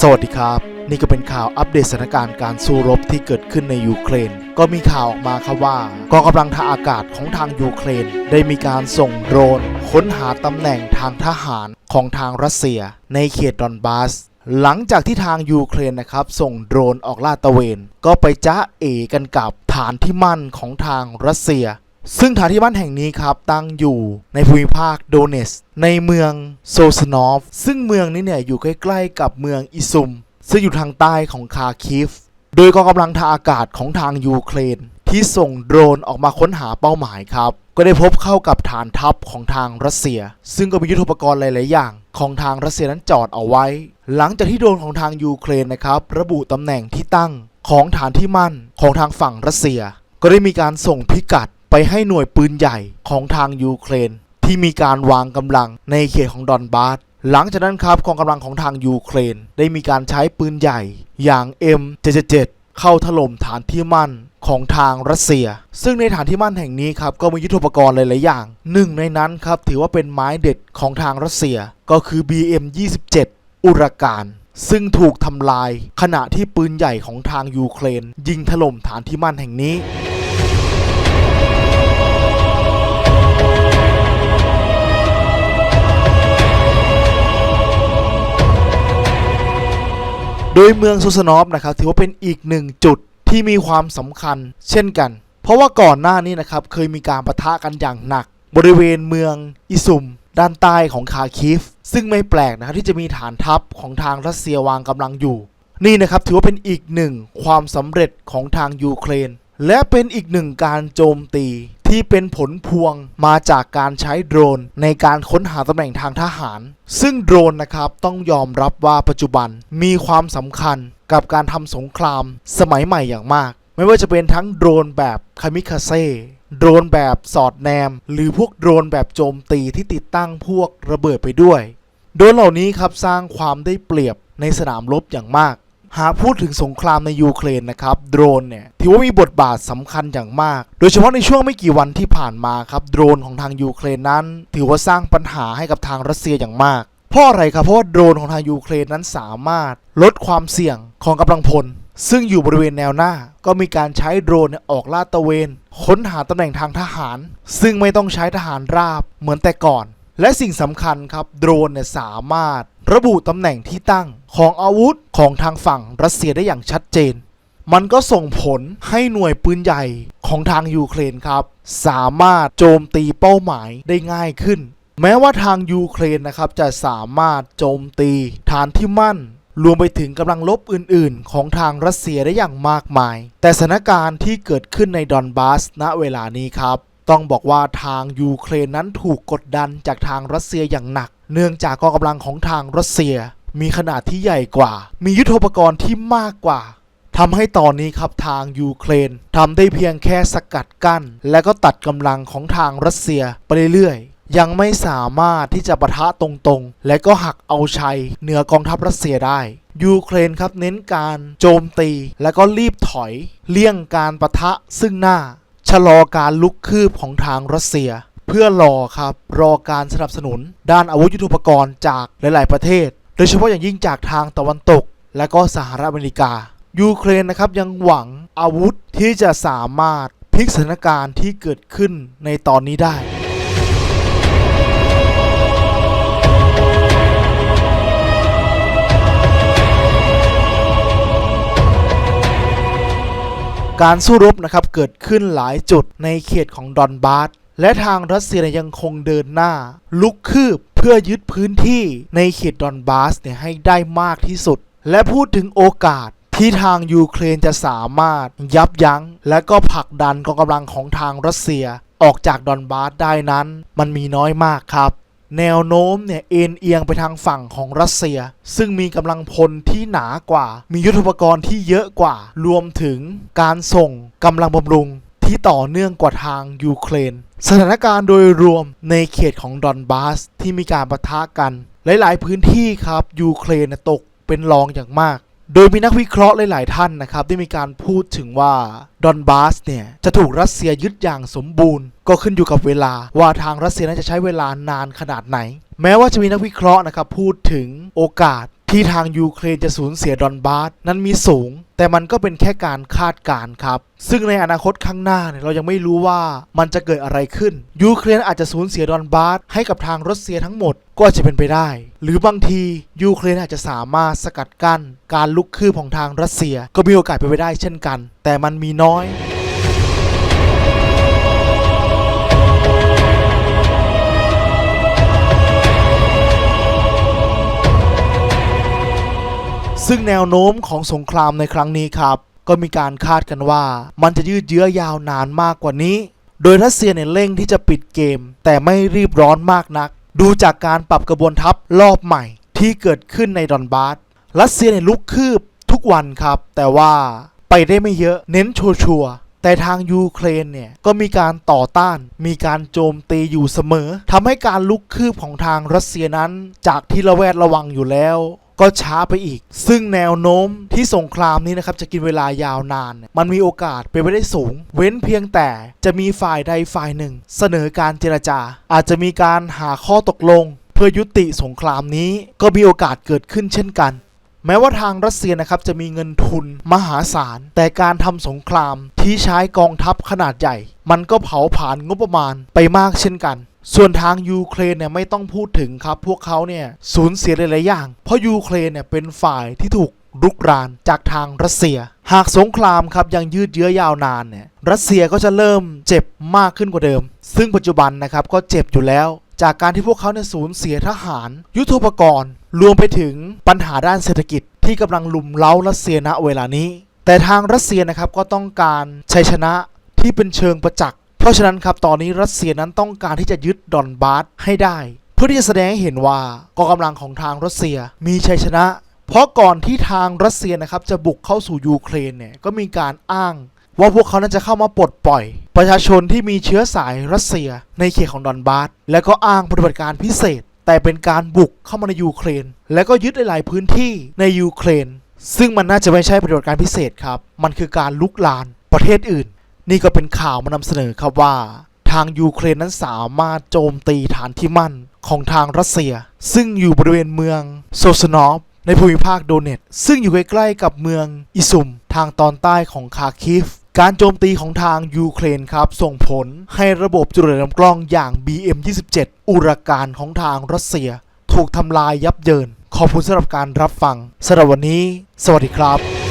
สวัสดีครับ นี่ก็เป็นข่าวอัปเดตสถานการณ์การสู้รบที่เกิดขึ้นในยูเครน ก็มีข่าวออกมาครับว่ากองกำลังทางอากาศของทางยูเครน ได้มีการส่งโดรน ค้นหาตำแหน่งทางทหารของทางรัสเซีย ในเขตดอนบาสหลังจากที่ทางยูเครนนะครับ ส่งโดรนออกลาดตระเวน ก็ไปจ้าเอกันกับฐานที่มั่นของทางรัสเซีย ซึ่งฐานที่มั่นแห่งนี้ครับตั้งอยู่ในภูมิภาคโดเนส ในเมืองโซสนอฟ ซึ่งเมืองนี้เนี่ยอยู่ใกล้ๆกับเมืองอิซุม ซึ่งอยู่ทางใต้ของคาคิฟ โดยกองกำลังทางอากาศของทางยูเครน ที่ส่งโดรนออกมาค้นหาเป้าหมายครับ ก็ได้พบเข้ากับฐานทัพของทางรัสเซีย ซึ่งก็มียุทธปกรณ์หลาย ๆ อย่าง ของทางรัสเซียนั้นจอดเอาไว้ หลังจากที่โดรนของทางยูเครนนะครับระบุตำแหน่งที่ตั้งของฐานที่มั่นของทางฝั่งรัสเซีย ก็ได้มีการส่งพิกัด ไปให้หน่วยปืนใหญ่ของทางยูเครน ที่มีการวางกำลังในเขตของดอนบาสหลังจากนั้นครับกองกำลังของทางยูเครน ได้มีการใช้ปืนใหญ่อย่าง M77 เข้าถล่มฐานที่มั่นของทางรัสเซีย ซึ่งในฐานที่มั่นแห่งนี้ครับก็มียุทธปกรณ์หลาย ๆ อย่าง หนึ่งในนั้นครับถือว่าเป็นไม้เด็ดของทางรัสเซียก็คือ BM27 อุรกานซึ่งถูกทำลายขณะที่ปืนใหญ่ของทางยูเครน ยิงถล่มฐานที่มั่นแห่งนี้ โดยเมืองซูสนอฟนะครับถือว่าเป็นอีกหนึ่งจุดที่มีความสำคัญเช่นกัน เพราะว่าก่อนหน้านี้นะครับเคยมีการประทะกันอย่างหนัก บริเวณเมืองอิซุม ด้านใต้ของคาคิฟ ซึ่งไม่แปลกนะครับที่จะมีฐานทัพของทางรัสเซียวางกำลังอยู่ นี่นะครับถือว่าเป็นอีกหนึ่งความสำเร็จของทางยูเครน และเป็นอีกหนึ่งการโจมตี ที่เป็นผลพวงมาจากการใช้โดรน ในการค้นหาตำแหน่งทางทหาร ซึ่งโดรนนะครับต้องยอมรับว่าปัจจุบันมีความสำคัญกับการทำสงครามสมัยใหม่อย่างมาก ไม่ว่าจะเป็นทั้งโดรนแบบคามิคาเซ่โดรนแบบสอดแนม หรือพวกโดรนแบบโจมตีที่ติดตั้งพวกระเบิดไปด้วย โดรนเหล่านี้ครับสร้างความได้เปรียบในสนามรบอย่างมาก หากพูดถึงสงครามในยูเครนนะครับโดรนเนี่ยถือว่ามีบทบาทสำคัญอย่างมาก โดยเฉพาะในช่วงไม่กี่วันที่ผ่านมาครับโดรนของทางยูเครนนั้น ถือว่าสร้างปัญหาให้กับทางรัสเซียอย่างมาก เพราะอะไรครับเพราะว่าโดรนของทางยูเครนนั้นสามารถลดความเสี่ยงของกำลังพล ซึ่งอยู่บริเวณแนวหน้า ก็มีการใช้โดรนออกลาดตระเวน ค้นหาตำแหน่งทางทหาร ซึ่งไม่ต้องใช้ทหารราบเหมือนแต่ก่อน และสิ่งสำคัญครับโดรนเนี่ยสามารถระบุตำแหน่งที่ตั้งของอาวุธของทางฝั่งรัสเซียได้อย่างชัดเจน มันก็ส่งผลให้หน่วยปืนใหญ่ของทางยูเครนครับ สามารถโจมตีเป้าหมายได้ง่ายขึ้น แม้ว่าทางยูเครนนะครับจะสามารถโจมตีฐานที่มั่น รวมไปถึงกำลังลบอื่น ๆ ของทางรัสเซียได้อย่างมากมาย แต่สถานการณ์ที่เกิดขึ้นในดอนบาสณเวลานี้ครับ ต้องบอกว่าทางยูเครนนั้นถูกกดดันจากทางรัสเซียอย่างหนัก เนื่องจากกองกำลังของทางรัสเซีย มีขนาดที่ใหญ่กว่า มียุทโธปกรณ์ที่มากกว่าทำให้ตอนนี้ครับทางยูเครนทำได้เพียงแค่สกัดกั้น และก็ตัดกำลังของทางรัสเซียไปเรื่อยๆ ยังไม่สามารถที่จะปะทะตรงๆ และก็หักเอาชัยเหนือกองทัพรัสเซียได้ยูเครนครับเน้นการโจมตี และก็รีบถอย เลี่ยงการปะทะซึ่งหน้า ชะลอการลุกคืบของทางรัสเซีย เพื่อรอครับรอการสนับสนุน ด้านอาวุธยุทโธปกรณ์จากหลาย ๆ ประเทศ โดยเฉพาะอย่างยิ่งจากทางตะวันตก และก็สหรัฐอเมริกา ยูเครนนะครับยังหวังอาวุธที่จะสามารถพลิกสถานการณ์ที่เกิดขึ้นในตอนนี้ได้ การสู้รบนะครับเกิดขึ้นหลายจุดในเขตของดอนบาสและทางรัสเซียยยังคงเดินหน้า ลุกคืบเพื่อยึดพื้นที่ในเขตดอนบาสเนี่ยให้ได้มากที่สุด และพูดถึงโอกาสที่ทางยูเครนจะสามารถยับยั้ง และก็ผลักดันกองกำลังของทางรัสเซียออกจากดอนบาสได้นั้น มันมีน้อยมากครับ แนวโน้มเนี่ยเอ็นเอียงไปทางฝั่งของรัสเซีย ซึ่งมีกำลังพลที่หนากว่า มียุทธปกรณ์ที่เยอะกว่า รวมถึงการส่งกำลังบำรุงที่ต่อเนื่องกว่าทางยูเครน สถานการณ์โดยรวมในเขตของดอนบาสที่มีการปะทะกัน หลาย ๆ พื้นที่ครับยูเครนตกเป็นรองอย่างมาก โดยมีนักวิเคราะห์หลาย ๆ ท่านนะครับได้มีการพูดถึงว่าดอนบาสเนี่ยจะถูกรัสเซียยึดอย่างสมบูรณ์ ก็ขึ้นอยู่กับเวลาว่าทางรัสเซียนั้นจะใช้เวลานานขนาดไหน แม้ว่าจะมีนักวิเคราะห์นะครับพูดถึงโอกาส ที่ทางยูเครนจะสูญเสียดอนบาสนั้นมีสูง แต่มันก็เป็นแค่การคาดการณ์ครับ ซึ่งในอนาคตข้างหน้าเนี่ยเรายังไม่รู้ว่ามันจะเกิดอะไรขึ้น ยูเครนอาจจะสูญเสียดอนบาสให้กับทางรัสเซียทั้งหมดก็อาจจะเป็นไปได้ หรือบางทียูเครนอาจจะสามารถสกัดกั้น การลุกคืบของทางรัสเซีย ก็มีโอกาสเป็นไปได้เช่นกัน แต่มันมีน้อย ซึ่งแนวโน้มของสงครามในครั้งนี้ครับ ก็มีการคาดกันว่ามันจะยืดเยื้อยาวนานมากกว่านี้ โดยรัสเซียเนี่ยเร่งที่จะปิดเกม แต่ไม่รีบร้อนมากนัก ดูจากการปรับกระบวนทัพรอบใหม่ที่เกิดขึ้นในดอนบาสรัสเซียเนี่ยลุกคืบทุกวันครับ แต่ว่าไปได้ไม่เยอะเน้นชัวร์ๆแต่ทางยูเครนเนี่ยก็มีการต่อต้าน มีการโจมตีอยู่เสมอทำให้การลุกคืบของทางรัสเซียนั้น จากที่ระแวดระวังอยู่แล้ว ก็ช้าไปอีก ซึ่งแนวโน้มที่สงครามนี้นะครับจะกินเวลายาวนาน มันมีโอกาสเป็นไปได้สูง เว้นเพียงแต่จะมีฝ่ายใดฝ่ายหนึ่ง เสนอการเจรจา อาจจะมีการหาข้อตกลง เพื่อยุติสงครามนี้ก็มีโอกาสเกิดขึ้นเช่นกันแม้ว่าทางรัสเซียนะครับจะมีเงินทุนมหาศาล แต่การทำสงครามที่ใช้กองทัพขนาดใหญ่ มันก็เผาผลาญงบประมาณไปมากเช่นกัน ส่วนทางยูเครนเนี่ยไม่ต้องพูดถึงครับ พวกเขาเนี่ยสูญเสียหลายๆอย่าง เพราะยูเครนเนี่ยเป็นฝ่ายที่ถูกรุกรานจากทางรัสเซีย หากสงครามครับยังยืดเยื้อยาวนานเนี่ยรัสเซียก็จะเริ่มเจ็บมากขึ้นกว่าเดิม ซึ่งปัจจุบันนะครับก็เจ็บอยู่แล้ว จากการที่พวกเขาเนี่ยสูญเสียทหาร ยุทโธปกรณ์รวมไปถึงปัญหาด้านเศรษฐกิจ ที่กำลังลุมเล้ารัสเซียณเวลานี้ แต่ทางรัสเซียนะครับก็ต้องการชัยชนะที่เป็นเชิงประจักษ์ เพราะฉะนั้นครับตอนนี้รัสเซียนั้นต้องการที่จะยึดดอนบาสให้ได้ เพื่อที่จะแสดงให้เห็นว่ากองกำลังของทางรัสเซียมีชัยชนะ เพราะก่อนที่ทางรัสเซียนะครับจะบุกเข้าสู่ยูเครนเนี่ยก็มีการอ้างว่าพวกเขานั้นจะเข้ามาปลดปล่อย ประชาชนที่มีเชื้อสายรัสเซียในเขตของดอนบาสและก็อ้างปฏิบัติการพิเศษ แต่เป็นการบุกเข้ามาในยูเครน และก็ยึดหลายพื้นที่ในยูเครน ซึ่งมันน่าจะไม่ใช่ปฏิบัติการพิเศษครับ มันคือการลุกลานประเทศอื่น นี่ก็เป็นข่าวมานำเสนอครับว่า ทางยูเครนนั้นสามารถโจมตีฐานที่มั่นของทางรัสเซีย ซึ่งอยู่บริเวณเมืองโซสนอฟในภูมิภาคโดเนตซึ่งอยู่ใกล้ๆกับเมืองอิซุม ทางตอนใต้ของคาคิฟ การโจมตีของทางยูเครนครับ ส่งผลให้ระบบจรวดลำกล้องอย่าง BM27 อุรการของทางรัสเซีย ถูกทำลายยับเยิน ขอบคุณสำหรับการรับฟังสำหรับวันนี้ สวัสดีครับ